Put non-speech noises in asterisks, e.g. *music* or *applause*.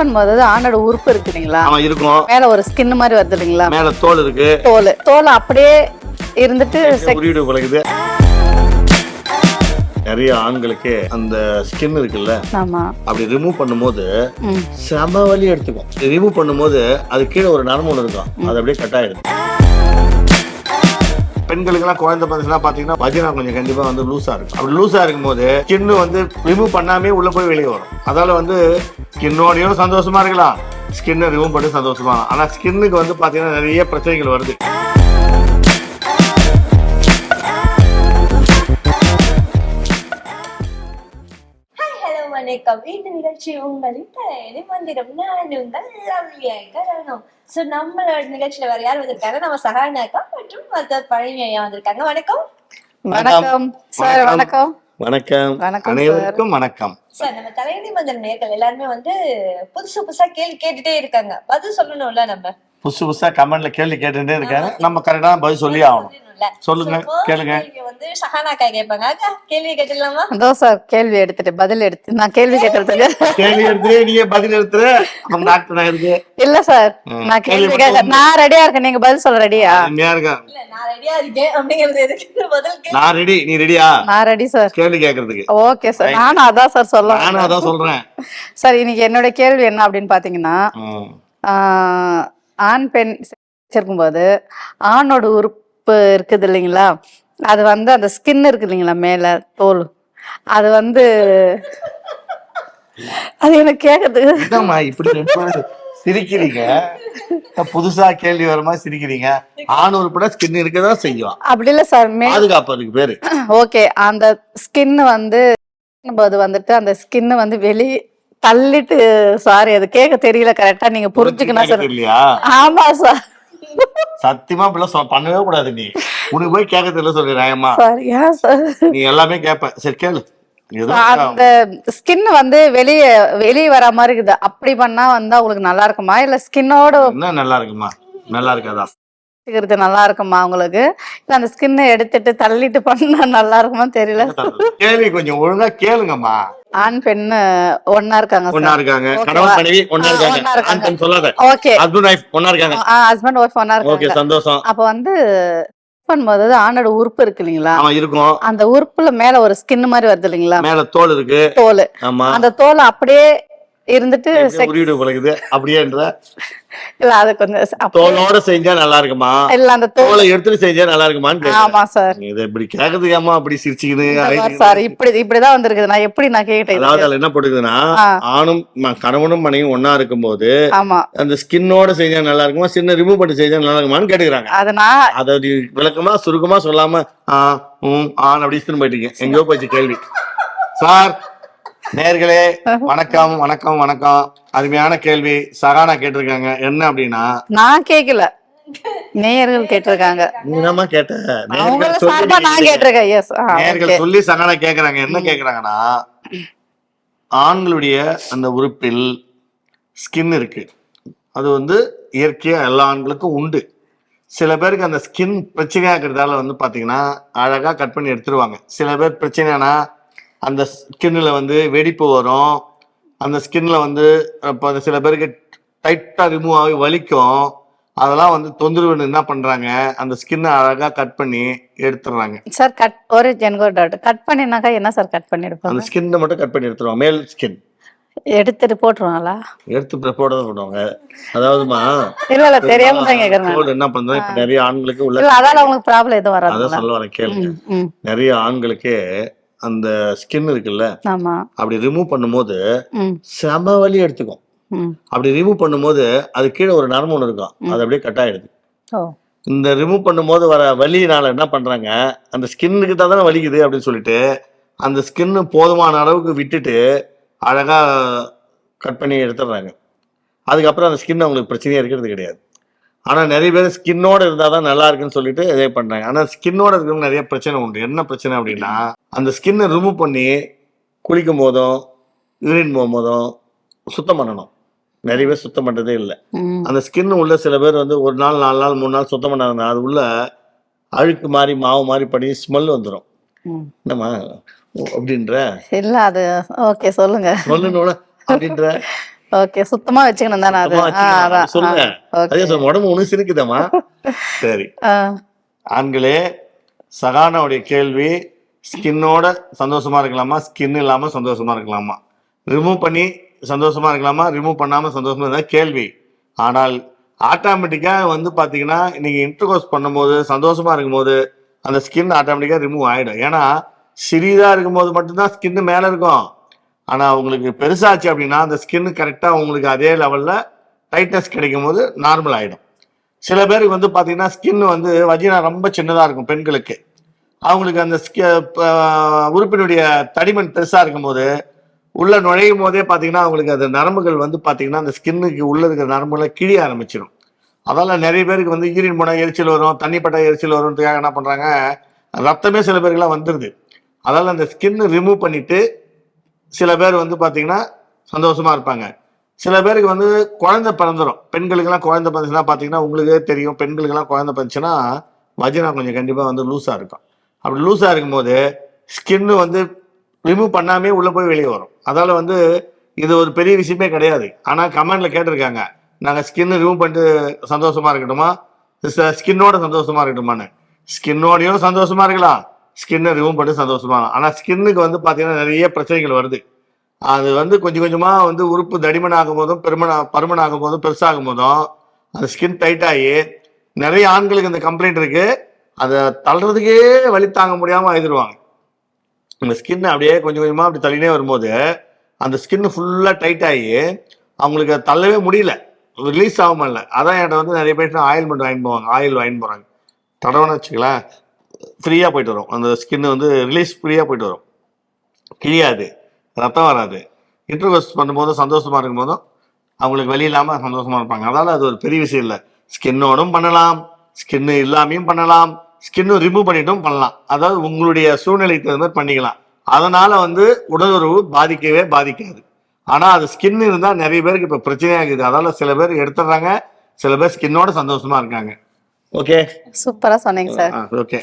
பண்ணும்போது ஆணோட உறுப்பு இருக்கு இல்லைங்களா? ஆமா இருக்கும் மேல ஒரு ஸ்கின் மாதிரி வருது இல்லைங்களா? மேல தோல் இருக்கு. தோல். தோல் அப்படியே இருந்துட்டு உரியிடு பழகுது. நிறைய ஆண்களுக்கு அந்த ஸ்கின் இருக்குல்ல? அப்படி ரிமூவ் பண்ணும்போது செம வலி எடுத்துக்கும். ரிமூவ் பண்ணும்போது அது கீழே ஒரு நரம்பு ஒன்று இருக்கும். அது அப்படியே கட் ஆயிடுது. பெண்களுக்கெல்லாம் குழந்தை பசங்களாம் பாத்தீங்கன்னா வஜினா கொஞ்சம் கண்டிப்பா வந்து லூசா இருக்கும். அப்படி லூசா இருக்கும்போது ஸ்கின் வந்து ரிமூவ் பண்ணாமே உள்ள போய் வெளியே வரும். அதால வந்து ஸ்கின்னோடையும் சந்தோஷமா இருக்கலாம். ஸ்கின்னை ரிமூவ் பண்ணி சந்தோஷமா இருக்கலாம். ஆனா ஸ்கின்னுக்கு வந்து பாத்தீங்கன்னா நிறைய பிரச்சனைகள் வருது. ஹாய் ஹலோ வணக்கம். இந்த நிகழ்ச்சி உங்களின் தலையணி மந்திரம் நான் உங்கள் லவ்லியாய் கரணும் ஸோ நம்மளோட நிகழ்ச்சியில வேற யார் வந்திருக்காங்க? நம்ம சகானாக்கா மற்றும் மற்ற பழனி ஐயா வந்திருக்காங்க. வணக்கம். வணக்கம். சார் வணக்கம். வணக்கம். வணக்கம் அனைவருக்கும் வணக்கம். சார் நம்ம தலையணி மந்திரம் நேர்கள் எல்லாருமே வந்து புதுசு புதுசா கேள்வி கேட்டுட்டே இருக்காங்க. பதில் சொல்லணும்ல நம்ம? புதுசு புதுசா கமெண்ட்ல கேள்வி கேட்டுட்டே இருக்காங்க. நம்ம கரெக்டா பதில் சொல்லி ஆகணும். சொல்லுங்க, கேளுங்க. வந்து கேட்பாங்க. கேள்வி அதோ சார் கேள்வி எடுத்துட்டு பதில் எடுத்து நான் கேள்வி கேட்கறதுக்கு. கேள்வி எடுத்து நீங்க பதில் எடுத்து நம்ம டாக்டர் இருக்கு இல்ல சார் நான் கேள்வி கேட்க நான் ரெடியா இருக்கேன் நீங்க பதில் சொல்ல ரெடியா இல்ல நான் ரெடியா இருக்கேன் அப்படிங்கிறது எதுக்கு? பதில் கேள்வி நான் ரெடி நீ ரெடியா நான் ரெடி சார் கேள்வி கேட்கறதுக்கு. ஓகே சார் நானும் அதான் சார் சொல்ல நானும் அதான் சொல்றேன். சார் இன்னைக்கு என்னோட கேள்வி என்ன அப்படின்னு பாத்தீங்கன்னா ஆண் பெண் வச்சிருக்கும்போது ஆணோட உறுப்பு இருக்குது இல்லைங்களா? அது வந்து அந்த ஸ்கின் இருக்கு இல்லைங்களா மேல தோல். அது வந்து அது எனக்கு கேட்கறதுக்கு இப்படி சிரிக்கிறீங்க? புதுசா கேள்வி வர மாதிரி சிரிக்கிறீங்க. ஆண் உறுப்பிட ஸ்கின் இருக்கதான் செய்யும். அப்படி இல்ல சார் பாதுகாப்பு பேரு. ஓகே அந்த ஸ்கின் வந்து போது வந்துட்டு அந்த ஸ்கின் வந்து வெளி தள்ளிட்டு சாரி அது கேட்க தெரியல கரெக்டா நீங்க புரிஞ்சுக்கணும் சார். ஆமா சார். சத்தியமா இப்படிலாம் சொ- பண்ணவே கூடாது நீ. உனக்கு போய் கேட்க தெரியல சொல்ற நியாயமா? நீ எல்லாமே கேட்ப சரி கேளு. அந்த ஸ்கின் வந்து வெளிய வெளிய வர மாதிரி இருக்குது. அப்படி பண்ணா வந்தா உங்களுக்கு நல்லா இருக்குமா? இல்ல ஸ்கின்னோட நல்லா இருக்குமா? நல்லா இருக்காதா? வச்சுக்கிறது நல்லா இருக்குமா உங்களுக்கு? இல்ல அந்த ஸ்கின்னை எடுத்துட்டு தள்ளிட்டு பண்ணா நல்லா இருக்குமா தெரியல. கேள்வி கொஞ்சம் ஒழுங்கா கேளுங்கம்மா. ஆண் பெண் ஒன்னா இருக்காங்க ஒன்னா இருக்காங்க. கணவன் மனைவி ஒன்னா இருக்காங்க. ஆண் பெண் சொல்லாத. ஓகே ஹஸ்பண்ட் ஒய்ஃப் ஒன்னா இருக்காங்க. ஹஸ்பண்ட் ஒய்ஃப் ஒன்னா ஓகே இருக்காங்க. சந்தோஷம். அப்ப வந்து பண்ணும்போது ஆணோட உறுப்பு இருக்கு இல்லைங்களா? இருக்கும். அந்த உறுப்புல மேல ஒரு ஸ்கின் மாதிரி வருது இல்லைங்களா? மேல தோல் இருக்கு. தோல். ஆமா. அந்த தோல் அப்படியே இருந்துட்டு உரியிடு பழகுது அப்படியேன்ற. இல்ல அது கொஞ்சம் தோலோட செஞ்சா நல்லா இருக்குமா? இல்ல அந்த தோல் எடுத்துட்டு செஞ்சா நல்லா இருக்குமான்னு. ஆமா சார். இதை இப்படி கேக்குறதுக்கு ஏமா அப்படி சிரிச்சுக்கிது சார் இப்படி இப்படிதான் வந்திருக்குது. நான் எப்படி நான் கேட்டேன் அதாவது? அதுல என்ன போட்டுக்குதுன்னா. ஆணும் ம- கணவனும் மனைவியும் ஒன்னா இருக்கும்போது ஆமா. அந்த ஸ்கின்னோட செஞ்சா நல்லா இருக்குமா சின்ன ரிமூவ் பண்ணி செஞ்சா நல்லா இருக்குமான்னு கேட்டுக்கிறாங்க. அது நான் அதை விளக்கமா சுருக்கமா சொல்லாம ஆ உம் ஆன் அப்படி போயிட்டீங்க. எங்கேயோ போயிடுச்சு கேள்வி. சார் நேர்களே வணக்கம் வணக்கம் வணக்கம். அருமையான கேள்வி. சகானா கேட்டிருக்காங்க. என்ன அப்படின்னா? நான் கேக்கல. நேயர்கள் கேட்டிருக்காங்க. நீ என்னம்மா கேட்ட? நேர்கள் சொல்லி சார்பா நான் நீங்க- கேட்டிருக்கேன். எஸ் நேர்கள் சொல்லி சகானா கேக்குறாங்க. என்ன கேக்குறாங்கன்னா ஆண்களுடைய அந்த உறுப்பில் ஸ்கின் இருக்கு. அது வந்து இயற்கையா எல்லா ஆண்களுக்கும் உண்டு. சில பேருக்கு அந்த ஸ்கின் பிரச்சனையா இருக்கிறதால வந்து பாத்தீங்கன்னா அழகா கட் பண்ணி எடுத்துருவாங்க. சில பேர் பிரச்சனைனா அந்த ஸ்கின்ல வந்து வெடிப்பு வரும். அந்த ஸ்கின்ல வந்து இப்போ சில பேருக்கு டைட்டா ரிமூவ் ஆகி வலிக்கும். அதெல்லாம் வந்து தொந்தரவு என்ன பண்றாங்க? அந்த ஸ்கின்னை அழகா கட் பண்ணி எடுத்துடுறாங்க. சார் கட் ஒரு எனக்கு ஒரு டவுட் கட் பண்ணினாக்கா என்ன சார் கட் பண்ணிருப்பாங்க? அந்த ஸ்கின்னை மட்டும் கட் பண்ணி எடுத்துருவாங்க மேல் ஸ்கின் எடுத்துட்டு போட்டுருவாங்களா? எடுத்து போட தான் பண்ணுவாங்க அதாவதுமா இல்ல இல்ல தெரியாம தான் கேக்குறேன் என்ன பண்றோம் இப்ப நிறைய ஆண்களுக்கு உள்ள அதால உங்களுக்கு ப்ராப்ளம் எதுவும் அதான் வராதுங்களா சொல்ல வரேன் கேளுங்க. நிறைய ஆண்களுக்கு அந்த ஸ்கின் இருக்குல்ல அப்படி ரிமூவ் பண்ணும்போது செம வலி எடுத்துக்கும். அப்படி ரிமூவ் பண்ணும்போது அது கீழே ஒரு நரம்பு ஒன்று இருக்கும். அது அப்படியே கட் ஆயிடுது. இந்த ரிமூவ் பண்ணும்போது வர வலியினால என்ன பண்றாங்க அந்த ஸ்கின்னுக்கு தான் தானே வலிக்குது அப்படின்னு சொல்லிட்டு அந்த ஸ்கின்னு போதுமான அளவுக்கு விட்டுட்டு அழகா கட் பண்ணி எடுத்துடுறாங்க. அதுக்கப்புறம் அந்த ஸ்கின் அவங்களுக்கு பிரச்சனையே இருக்கிறது கிடையாது. ஆனா நிறைய பேர் ஸ்கின்னோட இருந்தால் தான் நல்லா இருக்குன்னு சொல்லிட்டு இதே பண்றாங்க. ஆனா ஸ்கின்னோட இருக்கிறவங்க நிறைய பிரச்சனை உண்டு. என்ன பிரச்சனை அப்படின்னா அந்த ஸ்கின்னை ரிமூவ் பண்ணி குளிக்கும் போதும் யூரின் போகும்போதும் சுத்தம் பண்ணணும். நிறைய பேர் சுத்தம் பண்றதே இல்லை. அந்த ஸ்கின் உள்ள சில பேர் வந்து ஒரு நாள் நாலு நாள் மூணு நாள் சுத்தம் பண்ணாங்க அது உள்ள அழுக்கு மாதிரி மாவு மாதிரி பண்ணி ஸ்மெல் வந்துடும். என்னம்மா அப்படின்ற? இல்ல அது ஓகே சொல்லுங்க. சொல்லணும்ல அப்படின்ற? ஓகே சுத்தமா வச்சுக்கணும் தானே அது? சொல்லுங்க. அதே சொல்ல உடம்பு ஒண்ணு சிரிக்குதம்மா? *laughs* சரி. ஆண்களே சகானாவுடைய கேள்வி ஸ்கின்னோட சந்தோஷமா இருக்கலாமா? ஸ்கின் இல்லாமல் சந்தோஷமா இருக்கலாமா? ரிமூவ் பண்ணி சந்தோஷமா இருக்கலாமா? ரிமூவ் பண்ணாமல் சந்தோஷமா இருந்தால் கேள்வி. ஆனால் ஆட்டோமேட்டிக்காக வந்து பார்த்தீங்கன்னா நீங்கள் இன்டர்கோர்ஸ் பண்ணும்போது சந்தோஷமா இருக்கும்போது அந்த ஸ்கின் ஆட்டோமேட்டிக்காக ரிமூவ் ஆகிடும் ஏன்னா சிறிதா இருக்கும்போது மட்டும்தான் ஸ்கின் மேலே இருக்கும். ஆனால் உங்களுக்கு பெருசாச்சு அப்படின்னா அந்த ஸ்கின் கரெக்டாக உங்களுக்கு அதே லெவலில் டைட்னஸ் கிடைக்கும் போது நார்மல் ஆகிடும் சில பேருக்கு வந்து பார்த்தீங்கன்னா ஸ்கின் வந்து வஜினா ரொம்ப சின்னதாக இருக்கும் பெண்களுக்கு. அவங்களுக்கு அந்த உறுப்பினுடைய தடிமன் பெருசாக இருக்கும்போது உள்ளே நுழையும் போதே பார்த்தீங்கன்னா அவங்களுக்கு அந்த நரம்புகள் வந்து பார்த்தீங்கன்னா அந்த ஸ்கின்னுக்கு உள்ள இருக்கிற நரம்புகளை கிழிய ஆரம்பிச்சிடும் அதால் நிறைய பேருக்கு வந்து ஈரின் போனால் எரிச்சல் வரும் தண்ணிப்பட்ட எரிச்சல் வரும்ன்றதுக்காக என்ன பண்ணுறாங்க ரத்தமே சில பேருக்குலாம் வந்துடுது அதால அந்த ஸ்கின்னு ரிமூவ் பண்ணிட்டு சில பேர் வந்து பார்த்திங்கன்னா சந்தோஷமாக இருப்பாங்க. சில பேருக்கு வந்து குழந்தை பிறந்துடும் பெண்களுக்கெல்லாம் குழந்தை பிறந்துச்சுன்னா பார்த்தீங்கன்னா உங்களுக்கே தெரியும் பெண்களுக்கெல்லாம் குழந்தை பிறந்துச்சுன்னா வஜினா கொஞ்சம் கண்டிப்பாக வந்து லூஸாக இருக்கும். அப்படி லூஸாக இருக்கும்போது ஸ்கின்னு வந்து ரிமூவ் பண்ணாமே உள்ளே போய் வெளியே வரும். அதால் வந்து இது ஒரு பெரிய விஷயமே கிடையாது. ஆனால் கமெண்டில் கேட்டிருக்காங்க நாங்கள் ஸ்கின்னு ரிமூவ் பண்ணிட்டு சந்தோஷமா இருக்கட்டுமா? ஸ்கின்னோட சந்தோஷமாக இருக்கட்டுமான்னு. ஸ்கின்னோடையும் சந்தோஷமாக இருக்கலாம். ஸ்கின்னை ரிமூவ் பண்ணிட்டு சந்தோஷமா ஆனால் ஸ்கின்னுக்கு வந்து பார்த்தீங்கன்னா நிறைய பிரச்சனைகள் வருது. அது வந்து கொஞ்சம் கொஞ்சமாக வந்து உறுப்பு தடிமன் ஆகும் போதும் பெருமன் பருமன் ஆகும் போதும் பெருசாகும் போதும் அந்த ஸ்கின் டைட் ஆகி நிறைய ஆண்களுக்கு இந்த கம்ப்ளைண்ட் இருக்குது அதை தள்ளுறதுக்கே வலி தாங்க முடியாமல் ஆகிடுவாங்க இந்த ஸ்கின் அப்படியே கொஞ்சம் கொஞ்சமாக அப்படி தள்ளினே வரும்போது அந்த ஸ்கின் ஃபுல்லாக டைட் ஆகி அவங்களுக்கு அதை தள்ளவே முடியல. ரிலீஸ் ஆக முடியல. அதான் என்கிட்ட வந்து நிறைய பேர் ஆயில்மெண்ட் வாங்கி போவாங்க. ஆயில் வாங்கி போகிறாங்க தடவைன்னு வச்சுக்கலாம் ஃப்ரீயாக போயிட்டு வரும். அந்த ஸ்கின் வந்து ரிலீஸ் ஃப்ரீயாக போயிட்டு வரும். கிழியாது. ரத்தம் வராது. இன்டர்கோர்ஸ் பண்ணும்போது சந்தோஷமாக இருக்கும்போதும் அவங்களுக்கு வழி இல்லாமல் சந்தோஷமாக இருப்பாங்க. அதனால் அது ஒரு பெரிய விஷயம் இல்லை. ஸ்கின்னோடும் பண்ணலாம். ஸ்கின்னு இல்லாமையும் பண்ணலாம். ஸ்கின்னும் ரிமூவ் பண்ணிட்டும் பண்ணலாம். அதாவது உங்களுடைய சூழ்நிலைக்கு தகுந்த மாதிரி பண்ணிக்கலாம். அதனால வந்து உடலுறவு பாதிக்கவே பாதிக்காது. ஆனா அது ஸ்கின் இருந்தா நிறைய பேருக்கு இப்ப பிரச்சனையாகுது அதால சில பேர் எடுத்துடுறாங்க. சில பேர் ஸ்கின்னோட சந்தோஷமா இருக்காங்க. ஓகே சூப்பரா சொன்னீங்க சார் ஓகே